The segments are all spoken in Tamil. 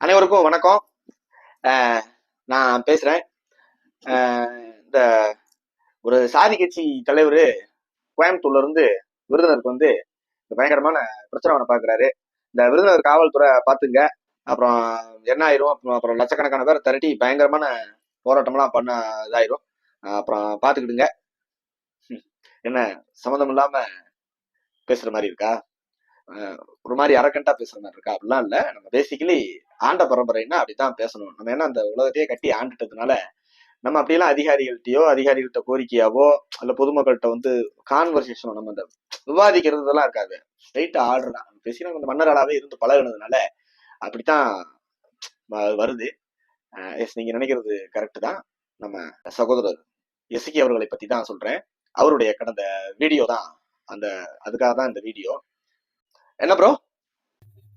அனைவருக்கும் வணக்கம். நான் பேசுறேன். இந்த ஒரு சாதி கட்சி தலைவர் கோயம்புத்தூர்ல இருந்து விருதுநருக்கு வந்து பயங்கரமான பிரச்சனை ஒன்று பாக்குறாரு. இந்த விருதுநகர் காவல்துறை பாத்துங்க. அப்புறம் என்ன ஆயிரும்? அப்புறம் அப்புறம் லட்சக்கணக்கான பேர் திரட்டி பயங்கரமான போராட்டம்லாம் பண்ண இதாயிரும். அப்புறம் பாத்துக்கிடுங்க. என்ன சம்மந்தம் இல்லாம பேசுற மாதிரி இருக்கா? ஒரு மாதிரி அரக்கண்டா பேசுற மாதிரி இருக்கா? அப்படிலாம் இல்ல. நம்ம பேசிக்கலி ஆண்ட பரம்பரைன்னா அப்படித்தான் பேசணும். நம்ம ஏன்னா அந்த உலகத்தையே கட்டி ஆண்டுட்டதுனால நம்ம அப்படியெல்லாம் அதிகாரிகள்கிட்டயோ அதிகாரிகள்கிட்ட கோரிக்கையாவோ அல்ல பொதுமக்கள்கிட்ட வந்து கான்வர்சேஷனோ நம்ம அந்த விவாதிக்கிறதுலாம் இருக்காது. ஸ்ட்ரைட்டா ஆர்டர் பேசினா அந்த மன்னராளாவே இருந்து பழகுனதுனால அப்படித்தான் வருது. எஸ் நீங்க நினைக்கிறது கரெக்ட் தான். நம்ம சகோதரர் எஸ்கி அவர்களை பத்தி தான் சொல்றேன். அவருடைய கடந்த வீடியோ தான் அந்த அதுக்காக தான் இந்த வீடியோ. என்ன ப்ரோ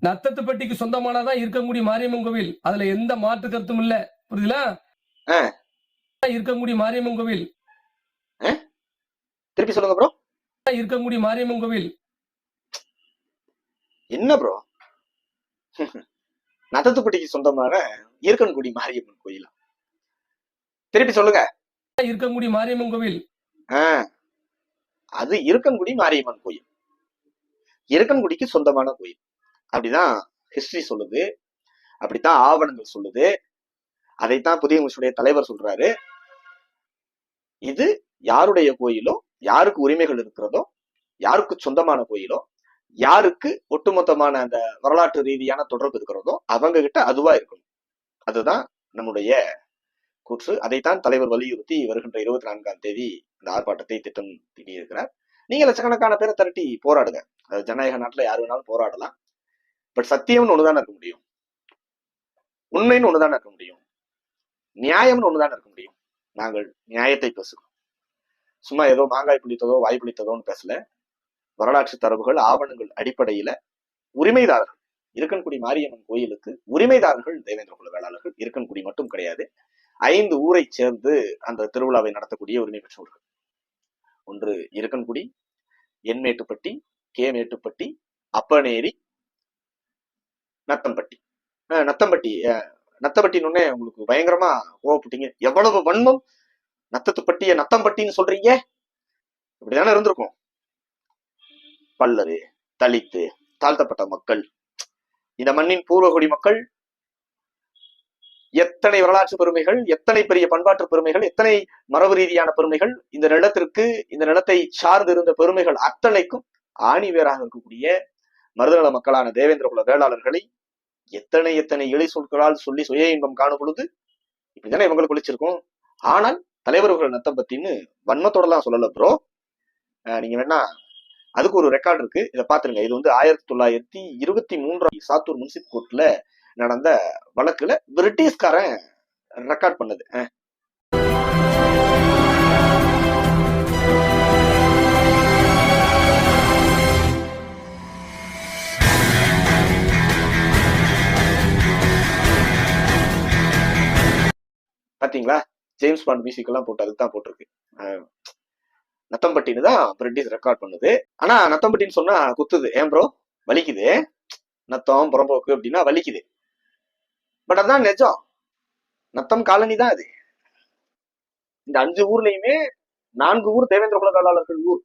நத்தத்துப்பட்டிக்கு சொந்தமானதான் இருக்கங்குடி மாரியம்மன் கோவில். அதுல எந்த மாற்று கருத்தும் இல்ல. புரியுதுல ஆ. இருக்கங்குடி மாரியம்மன் கோவில். திருப்பி சொல்லுங்க ப்ரோ இருக்கங்குடி மாரியம்மன் கோவில். என்ன ப்ரோ நத்தத்துப்பட்டிக்கு சொந்தமான ஈர்க்கன்குடி மாரியம்மன் கோயிலா? திருப்பி சொல்லுங்க. இருக்கங்குடி மாரியம்மன் கோவில். அது இருக்கன்குடி மாரியம்மன் கோயில். இறக்கன்குடிக்கு சொந்தமான கோயில். அப்படிதான் ஹிஸ்டரி சொல்லுது. அப்படித்தான் ஆவணங்கள் சொல்லுது. அதைத்தான் புதிய முஷுடைய தலைவர் சொல்றாரு. இது யாருடைய கோயிலோ யாருக்கு உரிமைகள் இருக்கிறதோ யாருக்கு சொந்தமான கோயிலோ யாருக்கு ஒட்டுமொத்தமான அந்த வரலாற்று ரீதியான தொடர்பு இருக்கிறதோ அவங்க கிட்ட அதுவா இருக்கணும். அதுதான் நம்முடைய கூற்று. அதைத்தான் தலைவர் வலியுறுத்தி வருகின்ற இருபத்தி நான்காம் தேதி இந்த ஆர்ப்பாட்டத்தை திட்டம் தீட்டியிருக்கிறார். நீங்க லட்சக்கணக்கான பேரை திரட்டி போராடுங்க. அது ஜனநாயக நாட்டுல யார் வேணாலும் போராடலாம். பட் சத்தியம்னு ஒண்ணுதானே இருக்க முடியும்? உண்மைன்னு ஒண்ணுதானே இருக்க முடியும்? நியாயம்னு ஒண்ணுதானே இருக்க முடியும்? நாங்கள் நியாயத்தை பேசுகிறோம். சும்மா ஏதோ மாங்காய் புளித்ததோ வாய் புளித்ததோன்னு பேசல. வரலாற்று தரவுகள் ஆவணங்கள் அடிப்படையில உரிமைதாரர்கள். இருக்கன்குடி மாரியம்மன் கோயிலுக்கு உரிமைதாரர்கள் தேவேந்திர குல வேளாளர்கள். இருக்கன்குடி மட்டும் கிடையாது. ஐந்து ஊரை சேர்ந்து அந்த திருவிழாவை நடத்தக்கூடிய உரிமை பெற்றவர்கள். ஒன்று இருக்கன்குடி என்மேட்டுப்பட்டி கே மேட்டுப்பட்டி அப்பநேரி நத்தம்பட்டி. அஹ் நத்தம்பட்டி அஹ் நத்தம்பட்டின்னு உங்களுக்கு பயங்கரமா கோவப்பட்டீங்க. எவ்வளவு வன்மம்? நத்தத்துப்பட்டிய நத்தம்பட்டின்னு சொல்றீங்க? இப்படிதானே இருந்திருக்கும். பல்லரு தலித்து தாழ்த்தப்பட்ட மக்கள் இந்த மண்ணின் பூர்வகுடி மக்கள் எத்தனை வரலாற்று பெருமைகள் எத்தனை பெரிய பண்பாட்டு பெருமைகள் எத்தனை மரபு ரீதியான பெருமைகள் இந்த நிலத்திற்கு இந்த நிலத்தை சார்ந்து இருந்த பெருமைகள் அத்தனைக்கும் ஆணி வேறாக இருக்கக்கூடிய மருதநல மக்களான தேவேந்திர குல வேளாளர்களை எத்தனை எத்தனை இழை சொற்களால் சொல்லி சுய இன்பம் காணும் பொழுது இப்படிதானே இவங்களை குளிச்சிருக்கோம். ஆனால் தலைவர்கள் நத்தம் பத்தின்னு வன்மத்தோடலாம் சொல்லல ப்ரோ நீங்க வேணா அதுக்கு ஒரு ரெக்கார்ட் இருக்கு. இதை பாத்துருங்க இது வந்து ஆயிரத்தி தொள்ளாயிரத்தி இருபத்தி மூன்றாம் சாத்தூர் முன்சிப் கோர்ட்ல நடந்த வழக்குல பிரிட்டிஷ்காரன் ரெக்கார்ட் பண்ணது. பாத்தீங்களா? ஜேம்ஸ் பாண்ட் மியூசிக் எல்லாம் போட்டு அதுக்கு தான் போட்டிருக்கு நத்தம்பட்டின்னு தான் பிரிட்டிஷ் ரெக்கார்ட் பண்ணுது. ஆனா நத்தம்பட்டின்னு சொன்னா குத்துது. ஏன் ப்ரோ வலிக்குது. நத்தம் புறம்போக்கு அப்படின்னா வலிக்குது. பட் அதான் நிஜம். நத்தம் காலனி தான் அது. இந்த அஞ்சு ஊர்லயுமே நான்கு ஊர் தேவேந்திர குல ஊர்.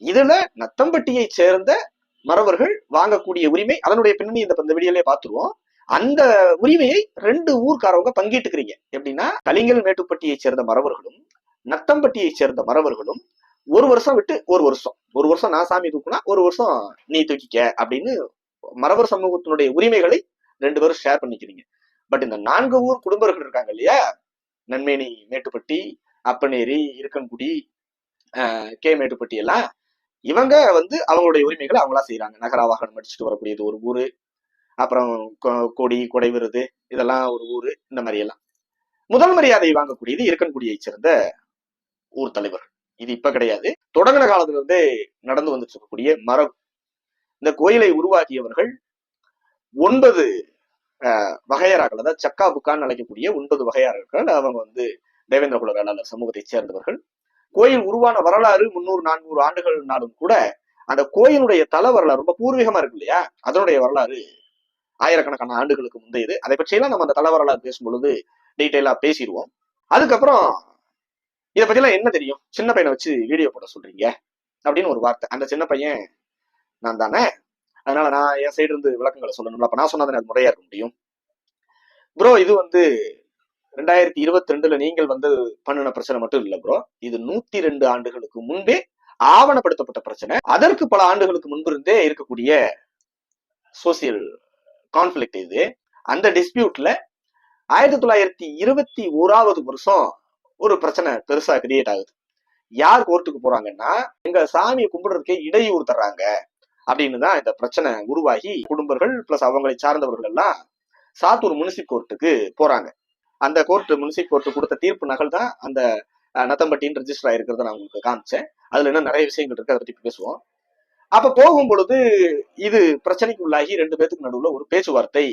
இதுல நத்தம்பட்டியை சேர்ந்த மறவர்கள் வாங்கக்கூடிய உரிமை அதனுடைய பின்னணி இந்த இந்த வீடியோலயே பார்த்துருவோம். அந்த உரிமையை ரெண்டு ஊர்க்காரவங்க பங்கிட்டுக்கிறீங்க. எப்படின்னா கலிங்கல் மேட்டுப்பட்டியை சேர்ந்த மறவர்களும் நத்தம்பட்டியை சேர்ந்த மறவர்களும் ஒரு வருஷம் விட்டு ஒரு வருஷம். ஒரு வருஷம் நான் சாமி தூக்குனா ஒரு வருஷம் நீ தூக்கிக்க அப்படின்னு மறவர் சமூகத்தினுடைய உரிமைகளை ரெண்டு பேரும் ஷேர் பண்ணிக்கிறீங்க. பட் இந்த நான்கு ஊர் குடும்பர்கள் இருக்காங்க இல்லையா? நன்மேனி மேட்டுப்பட்டி அப்பநேரி இருக்கன்குடி ஆஹ் கே மேட்டுப்பட்டி எல்லாம் இவங்க வந்து அவங்களுடைய உரிமைகளை அவங்களா செய்யறாங்க நகரா வாகனம் அடிச்சுட்டு வரக்கூடியது ஒரு ஊரு அப்புறம் கொ- கொடி கொடை விருது இதெல்லாம் ஒரு ஊரு இந்த மாதிரி எல்லாம். முதல் மரியாதை வாங்கக்கூடியது இருக்கன்குடியை சேர்ந்த ஊர் தலைவர். இது இப்ப கிடையாது. தொடங்கின காலத்துல இருந்தே நடந்து வந்துட்டு இருக்கக்கூடிய மரபு. இந்த கோயிலை உருவாக்கியவர்கள் ஒன்பது வகையறாக்கள் அதாவது சக்கா புக்கான்னு அழைக்கக்கூடிய ஒன்பது வகையறாக்கள் அவங்க வந்து தேவேந்திர குல வேளாளர் சமூகத்தை சேர்ந்தவர்கள். கோயில் உருவான வரலாறு முன்னூறு நானூறு ஆண்டுகள்னாலும் கூட அந்த கோயிலுடைய தல வரலாறு ரொம்ப பூர்வீகமா இருக்கு இல்லையா? அதனுடைய வரலாறு ஆயிரக்கணக்கான ஆண்டுகளுக்கு முந்தையது. அதை பற்றியெல்லாம் நம்ம அந்த தல வரலாறு பேசும் பொழுது டீட்டெயிலா பேசிடுவோம். அதுக்கப்புறம் இதை பற்றிலாம் என்ன தெரியும்? சின்ன பையனை வச்சு வீடியோ போட சொல்றீங்க. அப்படின்னு ஒரு வார்த்தை. அந்த சின்ன பையன் நான் தானே? அதனால நான் என் சைடு இருந்து விளக்கங்களை சொல்லணும்ல அப்ப நான் சொன்னது அது முறையா இருக்க முடியும். ப்ரோ இது வந்து ரெண்டாயிரத்தி இருபத்தி ரெண்டுல நீங்கள் வந்து பண்ணின பிரச்சனை மட்டும் இல்ல ப்ரோ இது நூத்தி ரெண்டு ஆண்டுகளுக்கு முன்பே ஆவணப்படுத்தப்பட்ட பிரச்சனை. அதற்கு பல ஆண்டுகளுக்கு முன்பிருந்தே இருக்கக்கூடிய சோசியல் கான்ஃபிளிக்ட் இது. அந்த டிஸ்பியூட்ல ஆயிரத்தி தொள்ளாயிரத்தி இருபத்தி ஓராவது வருஷம் ஒரு பிரச்சனை பெருசா கிரியேட் ஆகுது. யார் கோர்ட்டுக்கு போறாங்கன்னா எங்க சாமியை கும்பிடுறதுக்கே இடையூறு தர்றாங்க. அப்படின்னு தான் இந்த பிரச்சனை உருவாகி குடும்பங்கள் பிளஸ் அவங்களை சார்ந்தவர்கள் எல்லாம் சாத்தூர் முனிசிப் கோர்ட்டுக்கு போறாங்க. அந்த கோர்ட் முனிசிப் கோர்ட்டு கொடுத்த தீர்ப்பு நகல் தான் அந்த நத்தம்பட்டின்னு ரெஜிஸ்டர் ஆயிருக்கிறத நான் உங்களுக்கு காமிச்சேன். அதுல இன்னும் நிறைய விஷயங்கள் இருக்கு அதை பத்தி பேசுவோம். அப்ப போகும் பொழுது இது பிரச்சனைக்கு உள்ளாகி ரெண்டு பேத்துக்கு நடுவுல ஒரு பேச்சுவார்த்தை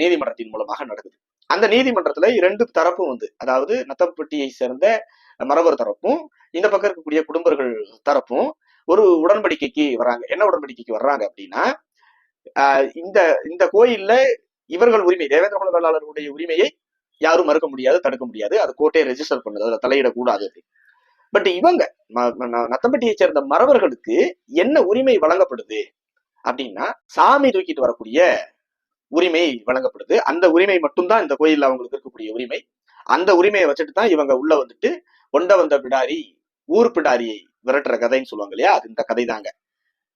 நீதிமன்றத்தின் மூலமாக நடக்குது. அந்த நீதிமன்றத்துல இரண்டு தரப்பும் வந்து அதாவது நத்தம்பட்டியை சேர்ந்த மரபர் தரப்பும் இந்த பக்கம் இருக்கக்கூடிய குடும்பர்கள் தரப்பும் ஒரு உடன்படிக்கைக்கு வர்றாங்க. என்ன உடன்படிக்கைக்கு வர்றாங்க அப்படின்னா ஆஹ் இந்த இந்த கோயில்ல இவர்கள் உரிமை தேவேந்திர குல வேளாளர்களுடைய உரிமையை யாரும் மறுக்க முடியாது தடுக்க முடியாது. அது கோட்டையை ரெஜிஸ்டர் பண்ணுது அதை தலையிடக்கூடாது பட் இவங்க நத்தம்பட்டியை சேர்ந்த மறவர்களுக்கு என்ன உரிமை வழங்கப்படுது அப்படின்னா சாமி தூக்கிட்டு வரக்கூடிய உரிமை வழங்கப்படுது. அந்த உரிமை மட்டும்தான் இந்த கோயில்ல அவங்களுக்கு இருக்கக்கூடிய உரிமை. அந்த உரிமையை வச்சுட்டு தான் இவங்க உள்ள வந்துட்டு ஒண்ட வந்த பிடாரி ஊர் பிடாரியை விரட்டுற கதைன்னு சொல்லுவாங்க இல்லையா? அது இந்த கதை தாங்க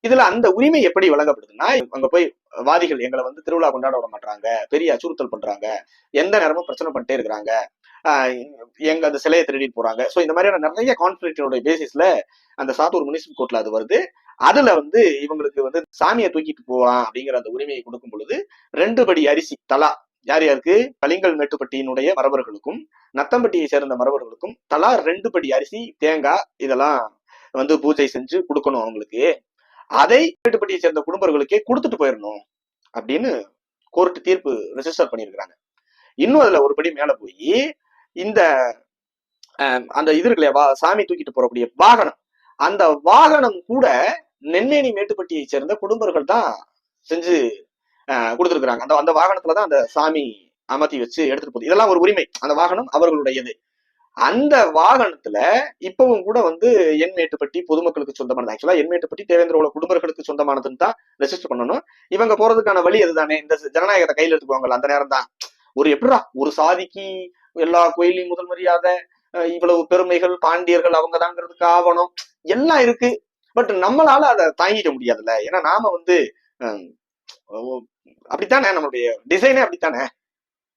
இதுல அந்த உரிமை எப்படி வழங்கப்படுதுன்னா அங்க போய் வாதிகள் எங்களை வந்து திருவிழா கொண்டாட விட மாட்டாங்க பெரிய அச்சுறுத்தல் பண்றாங்க எந்த நேரமும் பிரச்சனை பண்ணிட்டே இருக்கிறாங்க எங்க அந்த சிலையை திருடிட்டு போறாங்க. ஸோ இந்த மாதிரியான நிறைய கான்ஃபிளிக்டோட பேசிஸ்ல அந்த சாத்தூர் முனிசிபல் கோர்ட்ல அது வருது. அதுல வந்து இவங்களுக்கு வந்து சாமியை தூக்கிட்டு போகலாம் அப்படிங்கிற அந்த உரிமையை கொடுக்கும் பொழுது ரெண்டு படி அரிசி தலா யார் யாருக்கு? கலிங்கல் மேட்டுப்பட்டியினுடைய மரபர்களுக்கும் நத்தம்பட்டியை சேர்ந்த மரபர்களுக்கும் தலா ரெண்டு படி அரிசி தேங்காய் இதெல்லாம் வந்து பூஜை செஞ்சு கொடுக்கணும் அவங்களுக்கு. அதை மேட்டுப்பட்டியை சேர்ந்த குடும்பங்களுக்கே கொடுத்துட்டு போயிடணும் அப்படின்னு கோர்ட்டு தீர்ப்பு ரெஜிஸ்டர் பண்ணியிருக்கிறாங்க. இன்னும் அதுல ஒரு படி மேல போய் இந்த அஹ், அந்த இது இருக்கு இல்லையா வா- சாமி தூக்கிட்டு போறக்கூடிய வாகனம். அந்த வாகனம் கூட நெம்மேனி மேட்டுப்பட்டியை சேர்ந்த குடும்பர்கள் தான் செஞ்சு கொடுத்துருக்குறாங்க. அந்த அந்த வாகனத்துல தான் அந்த சாமி அமர்த்தி வச்சு எடுத்துட்டு போகுது. இதெல்லாம் ஒரு உரிமை. அந்த வாகனம் அவர்களுடையது. அந்த வாகனத்துல இப்பவும் கூட வந்து எண்மேட்டுப்பட்டி பொதுமக்களுக்கு சொந்தமானது. ஆக்சுவலா என் மேட்டுப்பட்டி குடும்பர்களுக்கு சொந்தமானதுன்னு தான் ரெஜிஸ்டர் பண்ணணும். இவங்க போறதுக்கான வழி அதுதானே இந்த ஜனநாயகத்தை கையில எடுத்துக்குவாங்கல்ல அந்த நேரம் தான். ஒரு எப்படிடா? ஒரு சாதிக்கு எல்லா கோயிலையும் முதல் மரியாதை இவ்வளவு பெருமைகள் பாண்டியர்கள் அவங்க தாங்கிறதுக்கு ஆவணம் எல்லாம் இருக்கு. பட் நம்மளால அதை தாங்கிக்க முடியாதுல்ல. ஏன்னா நாம வந்து அப்படித்தானே? நம்மளுடைய டிசைனே அப்படித்தானே?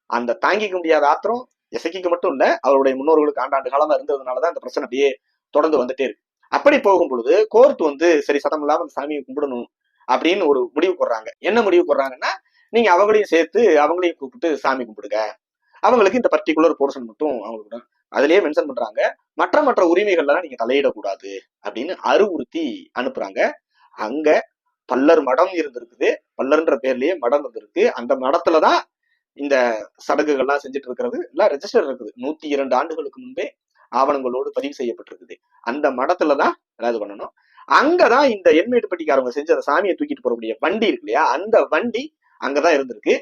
அந்த தாங்கிக்க முடியாத ஆத்திரம் இசைக்கு மட்டும் இல்ல அவருடைய முன்னோர்களுக்கு ஆண்டாண்டு காலமா இருந்ததுனாலதான் அந்த பிரச்சனை அப்படியே தொடர்ந்து வந்துட்டே இருக்கு. அப்படி போகும் பொழுது கோர்ட் வந்து சரி சதம் இல்லாம அந்த சாமியை கும்பிடணும் அப்படின்னு ஒரு முடிவு போடுறாங்க. என்ன முடிவு போடுறாங்கன்னா நீங்க அவங்களையும் சேர்த்து அவங்களையும் கூப்பிட்டு சாமி கும்பிடுங்க. அவங்களுக்கு இந்த பர்டிகுலர் போர்ஷன் மட்டும் அவங்களுக்கு அதுலயே மென்ஷன் பண்றாங்க மற்ற மற்ற உரிமைகள்லாம் நீங்க தலையிடக்கூடாது அப்படின்னு அறிவுறுத்தி அனுப்புறாங்க. அங்க பல்லர் மடம் இருந்திருக்குது. பல்லர்ன்ற பேர்லயே மடம் இருந்திருக்கு அந்த மடத்துலதான் இந்த சடங்குகள்லாம் செஞ்சுட்டு இருக்கிறது எல்லாம் ரெஜிஸ்டர் இருக்குது. நூத்தி இரண்டு ஆண்டுகளுக்கு முன்பே ஆவணங்களோடு பதிவு செய்யப்பட்டிருக்குது. அந்த மடத்துலதான் ஏதாவது பண்ணணும். அங்கதான் இந்த எண்மேட்டுப்பட்டிக்காரவங்க செஞ்ச அந்த சாமியை தூக்கிட்டு போறக்கூடிய வண்டி இருக்கு இல்லையா? அந்த வண்டி அங்கதான் இருந்திருக்கு.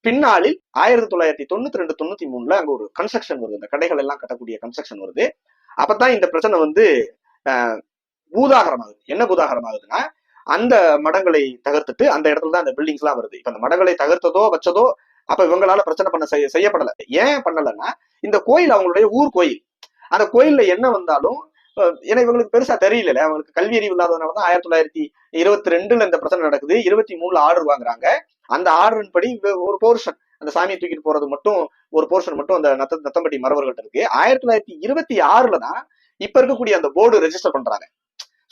பின்னாளில் ஆயிரத்தி தொள்ளாயிரத்தி தொண்ணூத்தி ரெண்டு தொண்ணூத்தி மூணுல அங்க ஒரு கன்ஸ்ட்ரக்ஷன் வருது. இந்த கடைகள் எல்லாம் கட்டக்கூடிய கன்ஸ்ட்ரக்ஷன் வருது. அப்பதான் இந்த பிரச்சனை வந்து ஆஹ் பூதாகரமாகுது என்ன பூதாகரமாகுதுன்னா அந்த மடங்களை தகர்த்துட்டு அந்த இடத்துல தான் அந்த பில்டிங்ஸ் எல்லாம் வருது. இப்ப அந்த மடங்களை தகர்த்ததோ வச்சதோ அப்ப இவங்களால பிரச்சனை பண்ண செய்ய செய்யப்படல. ஏன் பண்ணலன்னா இந்த கோயில் அவங்களுடைய ஊர் கோயில். அந்த கோயில்ல என்ன வந்தாலும் ஏன்னா இவங்களுக்கு பெருசா தெரியல அவங்களுக்கு கல்வி அறிவு இல்லாததுனாலதான் ஆயிரத்தி தொள்ளாயிரத்தி இருபத்தி ரெண்டுல இந்த பிரச்சனை நடக்குது. இருபத்தி மூணுல ஆர்டர் வாங்குறாங்க. அந்த ஆர்டரின் படி ஒரு போர்ஷன் அந்த சாமியை தூக்கிட்டு போறது மட்டும் ஒரு போர்ஷன் மட்டும் அந்த நத்த நத்தம்பட்டி மரவர்கள்ட்ட இருக்கு. ஆயிரத்தி தொள்ளாயிரத்தி இருபத்தி ஆறுல தான் இப்ப இருக்கக்கூடிய அந்த போர்டு ரெஜிஸ்டர் பண்றாங்க.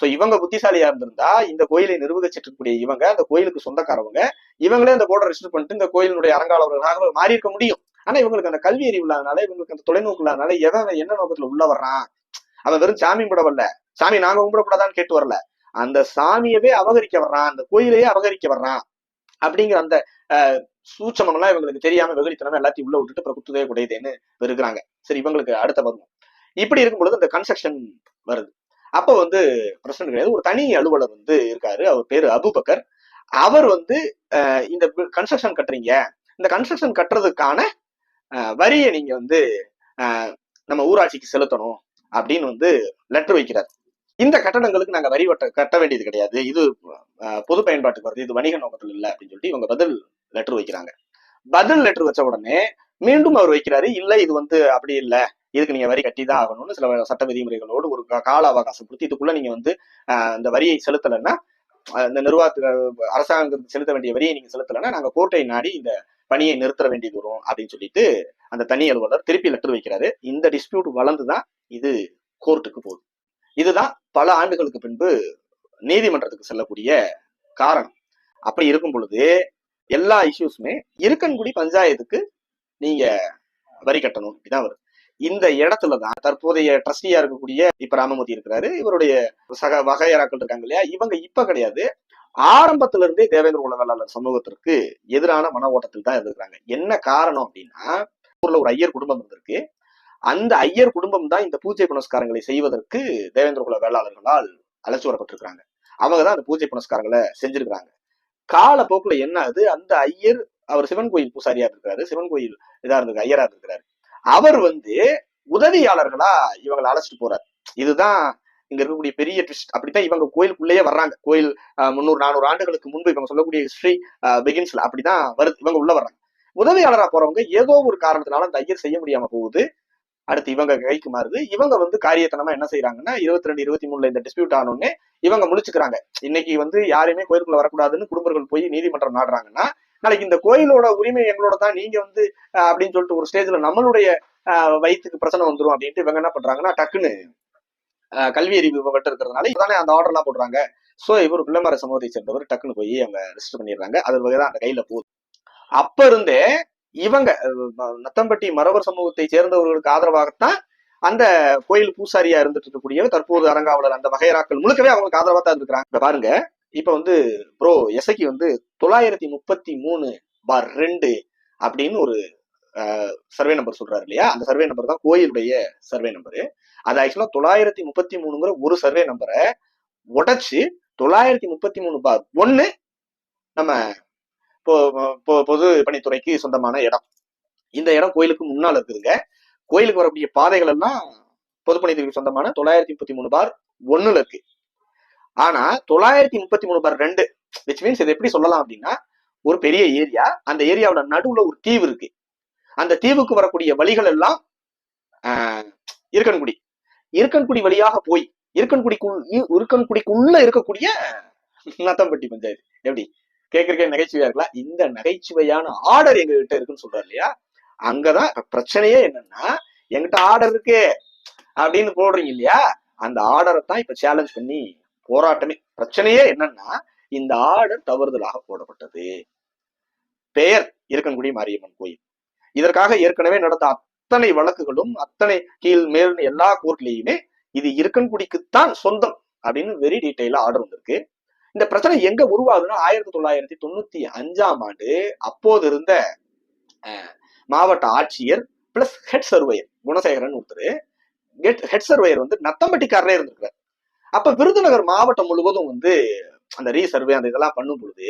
சோ இவங்க புத்திசாலியா இருந்திருந்தா இந்த கோயிலை நிர்வகிச்சிட்டு இருக்கக்கூடிய இவங்க அந்த கோயிலுக்கு சொந்தக்காரவங்க இவங்களே அந்த போர்டை ரெஜிஸ்டர் பண்ணிட்டு இந்த கோயிலுடைய அறங்காவலர்களாக மாறி இருக்க முடியும். ஆனா இவங்களுக்கு அந்த கல்வி அறிவு இல்லாதனால இவங்களுக்கு அந்த தொலைநோக்கு இல்லாதனால எவன் என்ன நோக்கத்துல உள்ள வர்றான்? அவன் வெறும் சாமி கும்பிட வரல. சாமி நாங்க கும்பிடக்கூடாதான்னு கேட்டு வரல. அந்த சாமியவே அபகரிக்க வர்றான். அந்த கோயிலையே அபகரிக்க வர்றான். அப்படிங்கிற அந்த சூட்சமம் எல்லாம் இவங்களுக்கு தெரியாம வெகுளித்தனமா எல்லாத்தையும் உள்ள விட்டுட்டு அப்புறம் குத்துதே குடையுதேன்னு இருக்கிறாங்க சரி இவங்களுக்கு அடுத்த வருவோம் இப்படி இருக்கும் பொழுது இந்த கன்ஸ்ட்ரக்ஷன் வருது. அப்போ வந்து பிரச்சனை கிடையாது. ஒரு தனி அலுவலர் வந்து இருக்காரு. அவர் பேரு அபுபக்கர். அவர் வந்து இந்த கன்ஸ்ட்ரக்ஷன் கட்டுறீங்க. இந்த கன்ஸ்ட்ரக்ஷன் கட்டுறதுக்கான வரியை நீங்க வந்து நம்ம ஊராட்சிக்கு செலுத்தணும் அப்படின்னு வந்து லெட்டர் வைக்கிறார். இந்த கட்டடங்களுக்கு நாங்க வரி வட்ட கட்ட வேண்டியது கிடையாது. இது பொது பயன்பாட்டுக்கு வருது. இது வணிக நோக்கத்தில் இல்லை அப்படின்னு சொல்லிட்டு இவங்க பதில் லெட்டர் வைக்கிறாங்க. பதில் லெட்டர் வச்ச உடனே மீண்டும் அவர் வைக்கிறாரு. இல்ல இது வந்து அப்படி இல்லை. இதுக்கு நீங்க வரி கட்டி தான் ஆகணும்னு சில சட்ட விதிமுறைகளோடு ஒரு கால அவகாசம் கொடுத்து இதுக்குள்ள நீங்க வந்து அந்த இந்த வரியை செலுத்தலைன்னா இந்த நிர்வாகத்துக்கு அரசாங்கத்துக்கு செலுத்த வேண்டிய வரியை நீங்க செலுத்தலைன்னா நாங்க கோர்ட்டை நாடி இந்த பணியை நிறுத்த வேண்டியது வரும் அப்படின்னு சொல்லிட்டு அந்த தனி அலுவலர் திருப்பி லெட்டர் வைக்கிறாரு. இந்த டிஸ்பியூட் வளர்ந்துதான் இது கோர்ட்டுக்கு போகுது. இதுதான் பல ஆண்டுகளுக்கு பின்பு நீதிமன்றத்துக்கு செல்லக்கூடிய காரணம். அப்படி இருக்கும் பொழுது எல்லா இஷ்யூஸுமே இருக்கன்குடி பஞ்சாயத்துக்கு நீங்க வரி கட்டணும். இப்படிதான் வருது. இந்த இடத்துல தான் தற்போதைய ட்ரஸ்டியா இருக்கக்கூடிய இப்ப ராமமூர்த்தி இருக்கிறாரு. இவருடைய சக வகையராக்கள் இருக்காங்க இல்லையா? இவங்க இப்ப கிடையாது. ஆரம்பத்துல இருந்தே தேவேந்திர உலகளாளர் வேளாளர் சமூகத்திற்கு எதிரான மன ஓட்டத்தில் தான் இருக்கிறாங்க என்ன காரணம் அப்படின்னா ஊர்ல ஒரு ஐயர் குடும்பம் இருந்திருக்கு. அந்த ஐயர் குடும்பம் தான் இந்த பூஜை புனஸ்காரங்களை செய்வதற்கு தேவேந்திர குல வேளாளர்களால் அழைச்சி வரப்பட்டிருக்கிறாங்க. அவங்க தான் அந்த பூஜை புனஸ்காரங்களை செஞ்சிருக்கிறாங்க. காலப்போக்குல என்ன ஆகுது? அந்த ஐயர் அவர் சிவன் கோயில் பூசாரியா இருக்கிறாரு சிவன் கோயில் இதா இருந்திருக்கு ஐயரா இருக்கிறாரு அவர் வந்து உதவியாளர்களா இவங்களை அழைச்சிட்டு போறாரு. இதுதான் இங்க இருக்கக்கூடிய பெரிய ட்விஸ்ட் அப்படித்தான் இவங்க கோயிலுக்குள்ளேயே வர்றாங்க. கோயில் முந்நூறு நானூறு ஆண்டுகளுக்கு முன்பு இவங்க சொல்லக்கூடிய ஹிஸ்டரி பிகின்ஸ்ல அப்படிதான் வருது இவங்க உள்ள வர்றாங்க. உதவியாளரா போறவங்க ஏதோ ஒரு காரணத்தினால அந்த ஐயர் செய்ய முடியாம போகுது. அடுத்து இவங்க கைக்கு மாறுது. இவங்க வந்து காரியத்தனமா என்ன செய்யறாங்கன்னா இருபத்தி ரெண்டு இருபத்தி மூணுல இந்த டிஸ்பியூட் ஆனோடனே இவங்க முடிச்சுக்கிறாங்க இன்னைக்கு வந்து யாரையுமே கோயிலுக்குள்ள வரக்கூடாதுன்னு குடும்பங்கள் போய் நீதிமன்றம் நாடுறாங்கன்னா நாளைக்கு இந்த கோயிலோட உரிமை எங்களோட தான் நீங்க வந்து அப்படின்னு சொல்லிட்டு ஒரு ஸ்டேஜ்ல நம்மளுடைய வயிற்றுக்கு பிரச்சனை வந்துடும் அப்படின்ட்டு இவங்க என்ன பண்றாங்கன்னா டக்குன்னு ஆஹ், கல்வி அறிவு இவங்ககிட்ட இருக்கிறதுனால இப்பதானே அந்த ஆர்டர்லாம் போடுறாங்க. சோ இவர் பிள்ளைமார சமூகத்தை சேர்ந்தவர் டக்குன்னு போய் அவங்க ரிஜிஸ்டர் பண்ணிடுறாங்க. அது வகைதான் அந்த கையில போகுது. அப்ப இருந்தே இவங்க நத்தம்பட்டி மரவர் சமூகத்தை சேர்ந்தவர்களுக்கு ஆதரவாகத்தான் அந்த கோயில் பூசாரியா இருந்துட்டு இருக்கக்கூடிய தற்போது அரங்காவலர் அந்த வகையராக்கள் முழுக்கவே அவங்களுக்கு ஆதரவா தான் இருக்கிறாங்க பாருங்க இப்போ வந்து ப்ரோ எசைக்கு வந்து தொள்ளாயிரத்தி முப்பத்தி மூணு பார் ரெண்டு அப்படின்னு ஒரு சர்வே நம்பர் சொல்றாரு இல்லையா? அந்த சர்வே நம்பர் தான் கோயிலுடைய சர்வே நம்பர் அது ஆக்சுவலா தொள்ளாயிரத்தி முப்பத்தி மூணுங்கிற ஒரு சர்வே நம்பரை உடைச்சு தொள்ளாயிரத்தி முப்பத்தி மூணு பார் ஒன்னு நம்ம பொது பணித்துறைக்கு சொந்தமான இடம். இந்த இடம் கோயிலுக்கு முன்னால் இருக்குதுங்க. கோயிலுக்கு வரக்கூடிய பாதைகள் எல்லாம் பொதுப்பணித்துறைக்கு சொந்தமான தொள்ளாயிரத்தி முப்பத்தி மூணு பார் ஒன்னுல இருக்கு. ஆனா தொள்ளாயிரத்தி முப்பத்தி மூணு பார் ரெண்டு விச் மீன்ஸ் இது எப்படி சொல்லலாம் அப்படின்னா ஒரு பெரிய ஏரியா அந்த ஏரியாவோட நடுவுல ஒரு தீவு இருக்கு. அந்த தீவுக்கு வரக்கூடிய வழிகள் எல்லாம் ஆஹ், இருக்கன்குடி. இருக்கன்குடி வழியாக போய் இருக்கன்குடிக்குள் இருக்கன்குடிக்குள்ள இருக்கக்கூடிய நத்தம்பட்டி பஞ்சாயத்து. எப்படி? கேட்கறக்கே நகைச்சுவையா இருக்கலாம் இந்த நகைச்சுவையான ஆர்டர் எங்க கிட்ட இருக்குன்னு சொல்றாரு இல்லையா? அங்கதான் பிரச்சனையே என்னன்னா எங்கிட்ட ஆர்டர் இருக்கு அப்படின்னு போடுறீங்க இல்லையா? அந்த ஆர்டரை தான் இப்ப சேலஞ்ச் பண்ணி போராட்டமே. பிரச்சனையே என்னன்னா இந்த ஆர்டர் தவறுதலாக போடப்பட்டது. பெயர் இருக்கன்குடி மாரியம்மன் கோயில். இதற்காக ஏற்கனவே நடந்த அத்தனை வழக்குகளும் அத்தனை கீழ் மேல் எல்லா கோர்ட்லயுமே இது இருக்கன்குடிக்குத்தான் சொந்தம் அப்படின்னு வெரி டீட்டெயிலா ஆர்டர் வந்திருக்கு. இந்த பிரச்சனை எங்க உருவாகுதுன்னா ஆயிரத்தி தொள்ளாயிரத்தி தொண்ணூத்தி அஞ்சாம் ஆண்டு அப்போது இருந்த அஹ், மாவட்ட ஆட்சியர் பிளஸ் ஹெட் சர்வேயர் குணசேகரன் ஒருத்தர். ஹெட் ஹெட் சர்வேயர் வந்து நத்தம்பட்டிக்காரரே இருந்திருக்கிறார். அப்ப விருதுநகர் மாவட்டம் முழுவதும் வந்து அந்த ரீசர்வே அந்த இதெல்லாம் பண்ணும் பொழுது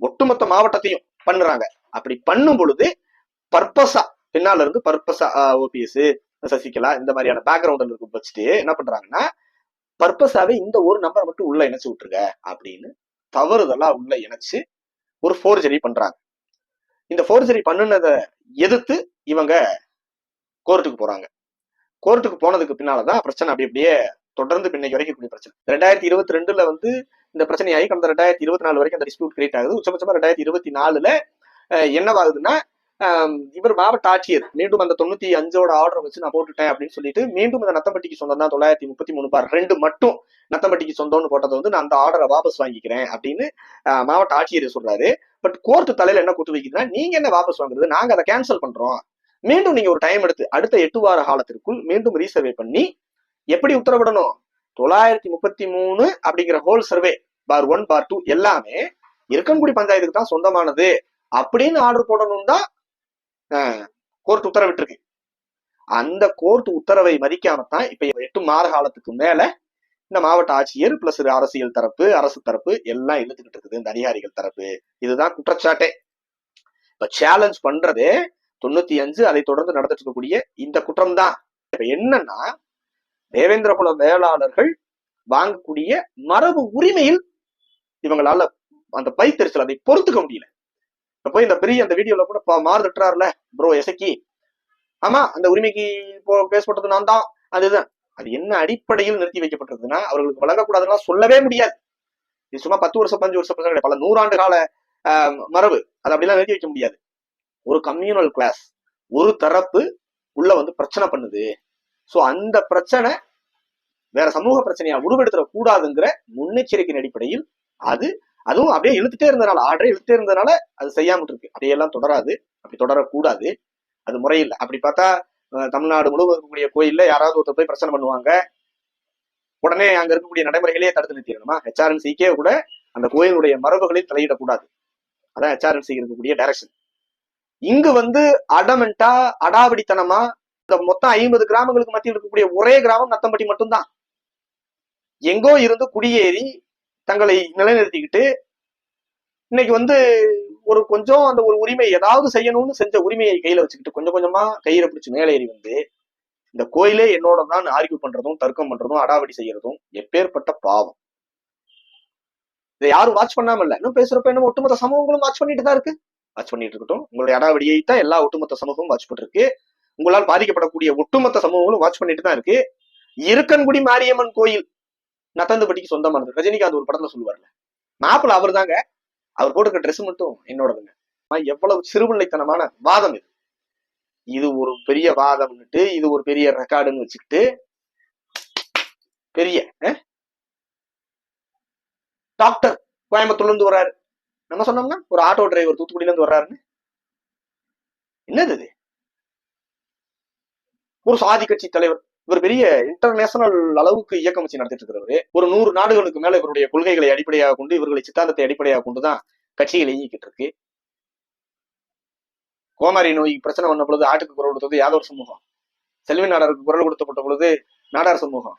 ஒட்டுமொத்த மாவட்டத்தையும் பண்ணுறாங்க. அப்படி பண்ணும் பொழுது பர்பஸா பின்னால இருந்து பர்பஸா ஓபிஎஸ் சசிகலா இந்த மாதிரியான பேக்ரவுண்ட் இருக்கு வச்சுட்டு என்ன பண்றாங்கன்னா பர்பஸாவே இந்த ஒரு நம்பரை மட்டும் உள்ள இணைச்சு விட்டுருங்க அப்படின்னு தவறுதலா உள்ள இணைச்சு ஒரு ஃபோர்ஜரி பண்றாங்க. இந்த ஃபோர்ஜரி பண்ணுனதை எதிர்த்து இவங்க கோர்ட்டுக்கு போறாங்க. கோர்ட்டுக்கு போனதுக்கு பின்னாலதான் பிரச்சனை அப்படி அப்படியே தொடர்ந்து இன்னைக்கு வரைக்கும் இப்படி பிரச்சனை. ரெண்டாயிரத்தி இருபத்தி ரெண்டுல வந்து இந்த பிரச்சனையாகி கடந்த ரெண்டாயிரத்தி இருபத்தி நாலு வரைக்கும் அந்த டிஸ்பியூட் கிரியேட் ஆகுது. உச்சபட்சமா ரெண்டாயிரத்தி இருபத்தி நாலுல என்னவாகுதுன்னா இவர் மாவட்ட ஆட்சியர். மீண்டும் அந்த தொண்ணூத்தி அஞ்சோட ஆர்டர் வச்சு நான் போட்டுட்டேன் அப்படின்னு சொல்லிட்டு மீண்டும் அந்த நத்தம்பட்டிக்கு சொந்தம் தான் தொள்ளாயிரத்தி முப்பத்தி மூணு பார். ரெண்டு மட்டும் நத்தம்பட்டிக்கு சொந்தம்னு போட்டதை வந்து நான் அந்த ஆர்டரை வாபஸ் வாங்கிக்கிறேன் அப்படின்னு மாவட்ட ஆட்சியர் சொல்றாரு. பட் கோர்ட்டு தலையில என்ன கூட்டு வைக்குதுன்னா நீங்க என்ன வாபஸ் வாங்குறது? நாங்க அதை கேன்சல் பண்றோம். மீண்டும் நீங்க ஒரு டைம் எடுத்து அடுத்த எட்டு வார காலத்திற்குள் மீண்டும் ரீசர்வே பண்ணி எப்படி உத்தரவிடணும்? தொள்ளாயிரத்தி முப்பத்தி மூணு அப்படிங்கிற whole survey bar one bar two எல்லாமே இருக்கன்குடி பஞ்சாயத்துக்கு தான் சொந்தமானது அப்படின்னு ஆர்டர் போடணும் தான் கோர்ட் உத்தரவிட்டிருக்கு. அந்த கோர்ட் உத்தரவை மதிக்காம தான் இப்ப எட்டு மாத காலத்துக்கு மேல இந்த மாவட்ட ஆட்சியர் பிளஸ் அரசியல் தரப்பு அரசு தரப்பு எல்லாம் இழுத்துக்கிட்டு இருக்குது இந்த அதிகாரிகள் தரப்பு. இதுதான் குற்றச்சாட்டே. இப்ப சேலஞ்ச் பண்றதே தொண்ணூத்தி அஞ்சு அதை தொடர்ந்து நடந்துட்டு இருக்கக்கூடிய இந்த குற்றம் தான் இப்ப என்னன்னா தேவேந்திர குல வேளாளர்கள் வாங்கக்கூடிய மரபு உரிமையில் இவங்களால அந்த பைத்தறிச்சல் அதை பொறுத்துக்க முடியல. போய் இந்த பெரிய அந்த வீடியோல கூட பா- ப்ரோ எசக்கி. ஆமா அந்த உரிமைக்கு பேசப்பட்டது நான் தான். அதுதான் அது என்ன அடிப்படையில் நிறுத்தி வைக்கப்பட்டிருக்குன்னா அவர்களுக்கு வழங்கக்கூடாதுன்னா சொல்லவே முடியாது. இது சும்மா பத்து வருஷம் பஞ்சு வருஷம் பிரச்சனை கிடையாது. பல நூறாண்டு கால மரபு. அதை அப்படிலாம் நிறுத்தி வைக்க முடியாது. ஒரு கம்யூனல் கிளாஸ் ஒரு தரப்பு உள்ள வந்து பிரச்சனை பண்ணுது. சோ அந்த பிரச்சனை வேற சமூக பிரச்சனையா உருவெடுத்துட கூடாதுங்கிற முன்னெச்சரிக்கையின் அடிப்படையில் அது அதுவும் அப்படியே இழுத்துட்டே இருந்தனால ஆர்டரே இழுத்துட்டே இருந்தனால அது செய்யாம இருக்கு. அப்படியெல்லாம் தொடராது. அப்படி தொடரக்கூடாது. அது முறையில் அப்படி பார்த்தா தமிழ்நாடு முழுவதும் இருக்கக்கூடிய கோயில்ல யாராவது ஒருத்தர் போய் பிரச்சனை பண்ணுவாங்க. உடனே அங்க இருக்கக்கூடிய நடைமுறைகளையே தடுத்து நிறுத்திடணுமா? ஹெச்ஆர்என்சிக்கே கூட அந்த கோயிலுடைய மரபுகளில் தலையிடக்கூடாது. அதான் ஹெச்ஆர்என்சி இருக்கக்கூடிய டைரக்ஷன் இங்கு வந்து அடமெண்டா அடாவடித்தனமா இந்த மொத்தம் ஐம்பது கிராமங்களுக்கு மத்தியில் இருக்கக்கூடிய ஒரே கிராமம் நத்தம்பட்டி மட்டும்தான். எங்கோ இருந்து குடியேறி தங்களை நிலைநிறுத்திக்கிட்டு இன்னைக்கு வந்து ஒரு கொஞ்சம் அந்த ஒரு உரிமை ஏதாவது செய்யணும்னு செஞ்ச உரிமையை கையில வச்சுக்கிட்டு கொஞ்சம் கொஞ்சமா கையில பிடிச்சி மேலே ஏறி வந்து இந்த கோயிலே என்னோட தான் ஆர்கியூ பண்றதும் தர்க்கம் பண்றதும் அடாவடி செய்யறதும் எப்பேற்பட்ட பாவம். இதை யாரும் வாட்ச் பண்ணாம இல்ல. இன்னும் பேசுறப்ப என்ன ஒட்டுமொத்த சமூகங்களும் வாட்ச் பண்ணிட்டு தான் இருக்கு. வாட்ச் பண்ணிட்டு இருக்கட்டும். உங்களுடைய அடாவடியை தான் எல்லா ஒட்டுமொத்த சமூகமும் வாட்ச் பண்ணிருக்கு உங்களால் பாதிக்கப்படக்கூடிய ஒட்டுமொத்த சமூகங்களும் வாட்ச் பண்ணிட்டு தான் இருக்கு. இருக்கன்குடி மாரியம்மன் கோயில் நத்தந்தபட்டிக்கு சொந்தமானது. ரஜினிகாந்த் ஒரு படத்துல சொல்லுவார்ல. மாப்பிள்ள அவர் தாங்க அவர் போட்டுக்க ட்ரெஸ் மட்டும் என்னோடதுங்க. எவ்வளவு சிறுபிள்ளைத்தனமான வாதம் இது. இது ஒரு பெரிய வாதம்னுட்டு இது ஒரு பெரிய ரெக்கார்டுன்னு வச்சுக்கிட்டு பெரிய அஹ்? டாக்டர் கோயம்புத்தூர்ல இருந்து வர்றாரு. நம்ம சொன்னோம்னா ஒரு ஆட்டோ டிரைவர் தூத்துக்குடியில இருந்து வர்றாருன்னு. என்னது இது? ஒரு சாதி கட்சி தலைவர் இவர் பெரிய இன்டர்நேஷனல் அளவுக்கு இயக்கம் வச்சு நடத்திட்டு இருக்கிறவரு. ஒரு நூறு நாடுகளுக்கு மேல இவருடைய கொள்கைகளை அடிப்படையாக கொண்டு இவர்களை சித்தாந்தத்தை அடிப்படையாக கொண்டுதான் கட்சிகளை இயக்கிட்டு இருக்கு. கோமாரி நோய் பிரச்சனை பண்ண பொழுது ஆட்டுக்கு குரல் கொடுத்தது யாதவர் சமூகம். செல்வி நாடாருக்கு குரல் கொடுத்தப்பட்ட பொழுது நாடார் சமூகம்.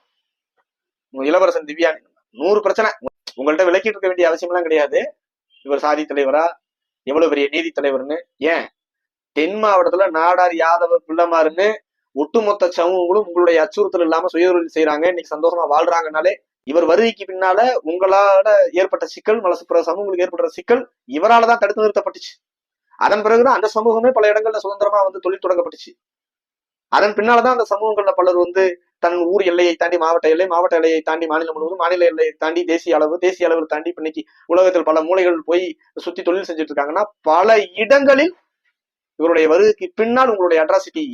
இளவரசன் திவ்யா நூறு பிரச்சனை. உங்கள்ட்ட விளக்கிட்டு இருக்க வேண்டிய அவசியம்லாம் கிடையாது. இவர் சாதி தலைவரா? எவ்வளவு பெரிய நீதி தலைவர்னு? ஏன்? தென் மாவட்டத்துல நாடார் யாதவர் பிள்ளைமாருன்னு ஒட்டுமொத்த சமூகங்களும் உங்களுடைய அச்சுறுத்தல் இல்லாம சுயதொழில் செய்யறாங்க இன்னைக்கு சந்தோஷமா வாழ்றாங்கனாலே இவர் வருகைக்கு பின்னால உங்களால ஏற்பட்ட சிக்கல் மலசுப்புற சமூகங்களுக்கு ஏற்படுற சிக்கல் இவரால தான் தடுத்து நிறுத்தப்பட்டுச்சு. அதன் பிறகுதான் அந்த சமூகமே பல இடங்கள்ல சுதந்திரமா வந்து தொழில் தொடங்கப்பட்டுச்சு. அதன் பின்னாலதான் அந்த சமூகங்கள்ல பலர் வந்து தன் ஊர் எல்லையை தாண்டி மாவட்ட எல்லை மாவட்ட எல்லையை தாண்டி மாநிலம் முழுவதும் மாநில எல்லையை தாண்டி தேசிய அளவு தேசிய அளவில் தாண்டி இன்னைக்கு உலகத்தில் பல மூலைகள் போய் சுத்தி தொழில் செஞ்சுட்டு இருக்காங்கன்னா பல இடங்களில் இவருடைய வருகைக்கு பின்னால் உங்களுடைய அட்ராசிட்டி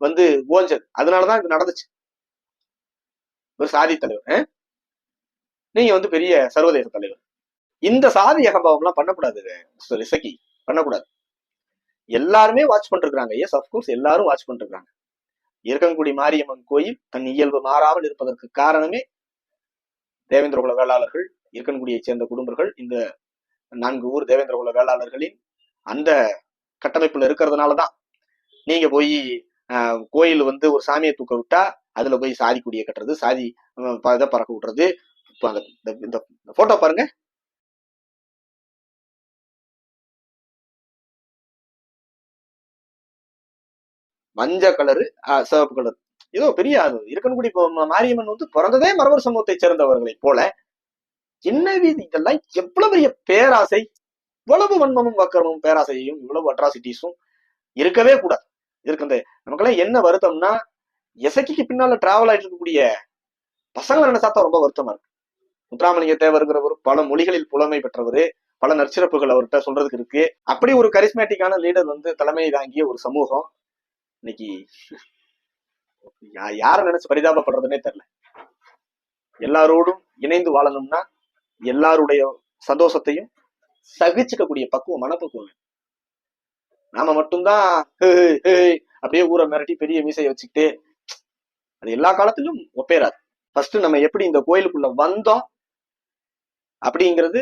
வந்து ஓஞ்சது அதனாலதான் இது நடந்துச்சு. ஒரு சாதி தலைவர் நீங்க வந்து பெரிய சர்வதேச தலைவர். இந்த சாதி அகம்பாவம் எல்லாம் பண்ணக்கூடாது ரிசகி இசக்கி பண்ணக்கூடாது. எல்லாருமே வாட்ச் பண்ணிருக்கிறாங்க எஸ் அப்கோர்ஸ் எல்லாரும் வாட்ச் பண்ணிருக்காங்க இருக்கன்குடி மாரியம்மன் கோயில் தன் இயல்பு மாறாமல் இருப்பதற்கு காரணமே தேவேந்திர குல வேளாளர்கள் இருக்கன்குடியைச் சேர்ந்த குடும்பர்கள் இந்த நான்கு ஊர் தேவேந்திர குல வேளாளர்களின் அந்த கட்டமைப்புல இருக்கிறதுனாலதான். நீங்க போய் கோயில் வந்து ஒரு சாமியை தூக்க விட்டா அதுல போய் சாதி குடியை கட்டுறது சாதி இதை பறக்க விட்டுறது இப்ப அந்த இந்த- இந்த போட்டோ பாருங்க. மஞ்ச கலரு சிவப்பு கலர் ஏதோ பெரிய அது இருக்கன்குடி இப்போ மாரியம்மன் வந்து பிறந்ததே மரவர் சமூகத்தை சேர்ந்தவர்களைப் போல என்ன வீதி இதெல்லாம் எவ்வளவு பெரிய பேராசை. இவ்வளவு வன்மமும் வக்கரமும் பேராசையும் இவ்வளவு அட்ராசிட்டிஸும் இருக்கவே கூடாது. இருக்குது நமக்கெல்லாம் என்ன வருத்தம்னா எசக்கிக்கு பின்னால டிராவல் ஆயிட்டு இருக்கக்கூடிய பசங்களை நினைச்சா ரொம்ப வருத்தமா இருக்கு. முத்துராமலிங்க தேவருங்கிறவர் பல மொழிகளில் புலமை பெற்றவர் பல நற்சிறப்புகள் அவர்கிட்ட சொல்றதுக்கு இருக்கு. அப்படி ஒரு கரிஸ்மேட்டிக்கான லீடர் வந்து தலைமை தாங்கிய ஒரு சமூகம் இன்னைக்கு யார நினைச்சு பரிதாபப்படுறதுன்னே தெரியல எல்லாரோடும் இணைந்து வாழணும்னா எல்லாருடைய சந்தோஷத்தையும் சகிச்சுக்கக்கூடிய பக்குவம் மனப்பக்குவம் வேணும். நாம மட்டும்தான் ஹே, ஹே, அப்படியே ஊரை மிரட்டி பெரிய மீசையை வச்சுக்கிட்டு அது எல்லா காலத்திலும் ஒப்பேராது ஃபர்ஸ்ட் நம்ம எப்படி இந்த கோயிலுக்குள்ள வந்தோம் அப்படிங்கிறது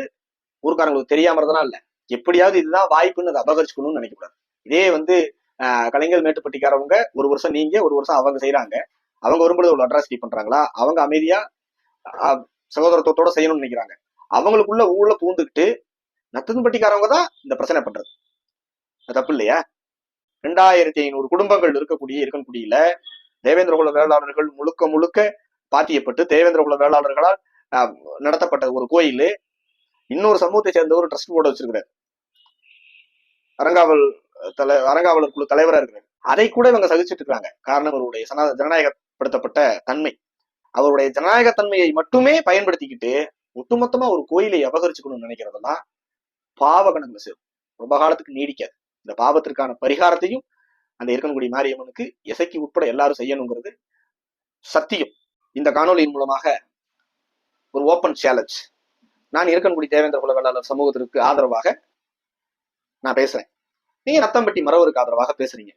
ஊருக்காரங்களுக்கு தெரியாம இருந்தனா இல்ல. எப்படியாவது இதுதான் வாய்ப்புன்னு அதை அபகரிச்சுக்கணும்னு நினைக்கக்கூடாது. இதே வந்து ஆஹ், கலைஞர் மேட்டுப்பட்டிக்காரவங்க ஒரு வருஷம் நீங்க ஒரு வருஷம் அவங்க செய்யறாங்க அவங்க வரும்பொழுது அவ்வளோ அட்ராசிட்டி பண்றாங்களா? அவங்க அமைதியா சகோதரத்துவத்தோட செய்யணும்னு நினைக்கிறாங்க. அவங்களுக்குள்ள ஊழ பூந்துக்கிட்டு நத்தன்பட்டிக்காரவங்க தான் இந்த பிரச்சனை பண்றது. தப்பு இல்லையா? ரெண்டாயிரத்தி ஐநூறு குடும்பங்கள் இருக்கக்கூடிய இருக்கன்குடியில தேவேந்திர குல வேளாளர்கள் முழுக்க முழுக்க பாத்தியப்பட்டு தேவேந்திர குல வேளாளர்களால் அஹ், நடத்தப்பட்ட ஒரு கோயில் இன்னொரு சமூகத்தை சேர்ந்த ஒரு ட்ரஸ்ட் போர்டு வச்சிருக்கிறார். அரங்காவல் தலை அரங்காவலர் குழு தலைவரா இருக்கிறார். அதை கூட இவங்க சகிச்சுட்டு இருக்காங்க. காரணம் அவருடைய சனா ஜனநாயகப்படுத்தப்பட்ட தன்மை. அவருடைய ஜனநாயக தன்மையை மட்டுமே பயன்படுத்திக்கிட்டு ஒட்டுமொத்தமா ஒரு கோயிலை அபகரிச்சுக்கணும்னு நினைக்கிறதெல்லாம் பாவ கணக்குல சேரும். ரொம்ப காலத்துக்கு நீடிக்காது. இந்த பாவத்திற்கான பரிகாரத்தையும் அந்த இருக்கன்குடி மாரியம்மனுக்கு இசைக்கு உட்பட எல்லாரும் செய்யணுங்கிறது சத்தியம். இந்த காணொலியின் மூலமாக ஒரு ஓப்பன் சேலஞ்ச் நான் இருக்கன்குடி தேவேந்திர குல வேளாளர் சமூகத்திற்கு ஆதரவாக நான் பேசுறேன். நீங்க நத்தம்பட்டி மரவருக்கு ஆதரவாக பேசுறீங்க.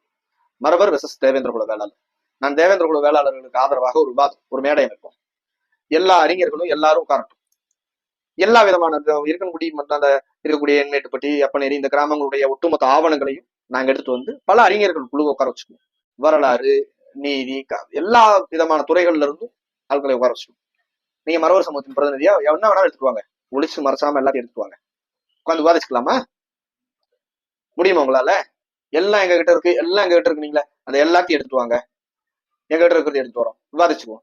மரவர் வெசஸ் தேவேந்திர குல வேளாளர் நான் தேவேந்திர குல வேளாளர்களுக்கு ஆதரவாக ஒரு விவாதம் ஒரு மேடை அமைப்போம். எல்லா அறிஞர்களும் எல்லாரும் உட்காரட்டும். எல்லா விதமான இந்த இருக்கன்குடி மற்றும் அந்த இருக்கக்கூடிய எண்மேட்டுப்பட்டி அப்பநேரி இந்த கிராமங்களுடைய ஒட்டுமொத்த ஆவணங்களையும் நாங்க எடுத்துட்டு வந்து பல அறிஞர்கள் குழுவை உட்கார வச்சுக்குவோம். வரலாறு நீதி எல்லா விதமான துறைகள்ல இருந்தும் ஆட்களை உட்கார வச்சுக்கணும் நீங்க மரவர் சமூகத்தின் பிரதிநிதியா என்ன வேணாலும் எடுத்துட்டு வாங்க ஒளிச்சு மறைச்சாம எல்லாத்தையும் எடுத்துட்டு வாங்க உட்காந்து விவாதிச்சுக்கலாமா? முடியுமா உங்களால? எல்லாம் எங்க கிட்ட இருக்கு எல்லாம் எங்க கிட்ட இருக்கு நீங்களே அந்த எல்லாத்தையும் எடுத்துட்டு வாங்க. எங்க கிட்ட இருக்கிறது எடுத்து வரோம். விவாதிச்சுக்குவோம்.